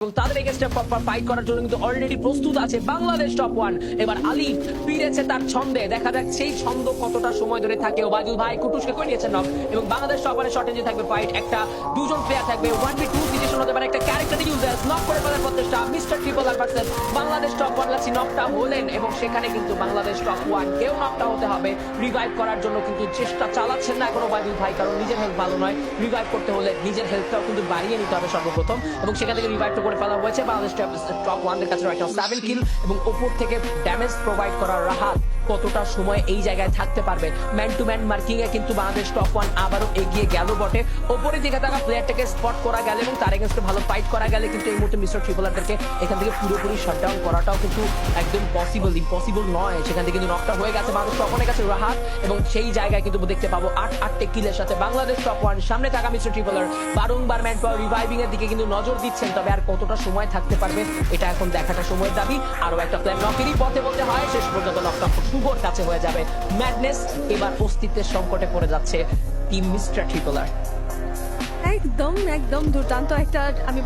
এবং তাদের ফাইট করার জন্য কিন্তু অলরেডি প্রস্তুত আছে বাংলাদেশ টপ ওয়ান এবার আলী ফিরেছে তার ছন্দে। দেখা যাক সেই ছন্দ কতটা সময় ধরে থাকে। ভাই কুটুসকে নিয়েছেন নক এবং বাংলাদেশ টপ ওয়ানের শর্টে যে থাকবে ফাইট একটা দুজন প্লেয়ার থাকবে। ওয়ান বি টু সিচুয়েশন হতে পারে। একটা ক্যারেক্টার ইউজার নক করে ফেলার প্রচেষ্টা। মিস্টার ট্রিপল আর বাংলাদেশ টপ ওয়ান নকটা হলেন। এবং সেখানে কিন্তু বাংলাদেশ টপ ওয়ান কেউ নকটা হতে হবে। রিভাইভ করার জন্য কিন্তু চেষ্টা চালাচ্ছেন না এখন ওবায়দুল ভাই, কারণ নিজের হেলথ ভালো নয়। রিভাইভ করতে হলে নিজের হেলথটাও কিন্তু বাড়িয়ে নিতে হবে সর্বপ্রথম। এবং সেখান থেকে রিভাইভটা করে ফেলা হয়েছে। বাংলাদেশ টপ ওয়ানদের কাছে রয়েছে সেভেন কিল এবং ওপর থেকে ড্যামেজ প্রোভাইড করার রাহাত। কতটা সময় এই জায়গায় থাকতে পারবে? ম্যান টু ম্যান মার্কিং এ কিন্তু বাংলাদেশ টপ ওয়ান আবারও এগিয়ে গেল বটে। ওপরে দিকে থাকা প্লেয়ারটাকে স্পট করা গেলে এবং তার এগেনস্টে ভালো ফাইট করা গেলে, কিন্তু এই মুহূর্তে মিস্টার ট্রিপলারদেরকে এখান থেকে পুরোপুরি শাটডাউন করাটাও কিন্তু একদম পসিবল ইম্পসিবল নয়। সেখান থেকে কিন্তু নকটা হয়ে গেছে বাংলাদেশ টপ ওয়ানের কাছে রাহাত এবং সেই জায়গায় কিন্তু দেখতে পাবো আট আটটে কিলের সাথে বাংলাদেশ টপ ওয়ান সামনে থাকা মিস্টার ট্রিপলার বারংবার ম্যান পাওয়ার রিভাইভিং এর দিকে কিন্তু নজর দিচ্ছেন, তবে আর কতটা সময় থাকতে পারবে, এটা এখন দেখাটা সময়ের দাবি। আরও একটা প্ল্যান নকেরই পথে বলতে শেষ পর্যন্ত লকডাউন শুভর কাছে হয়ে যাবে। ম্যাডনেস এবার অস্তিত্বের সংকটে পড়ে যাচ্ছে টিম মিস্টার ট্রিপলার একদম একদম দুর্দান্ত একটা, আমি